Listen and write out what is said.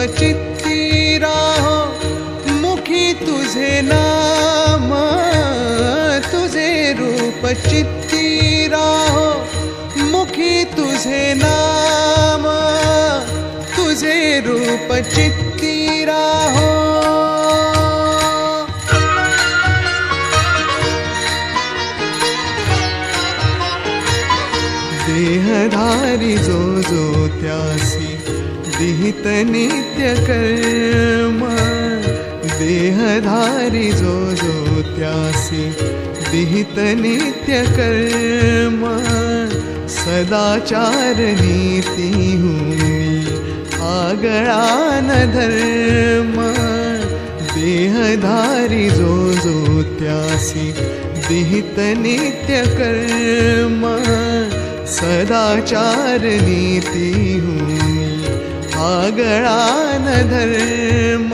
रूप चित्ती मुखी तुझे नाम, तुझे रूप चित्ती राहो, मुखी तुझे नाम, तुझे रूप चित्ती राहो। देहधारी जो जो त्यासी विहित नित्य कर्म देहधारी जो जो त्यासी विहित नित्य कर्म सदाचार नीती आगळा न धर्म। देहधारी जो जो त्यासी विहित नित्य कर्म सदाचार नीती हुनी। आगळा न धर्म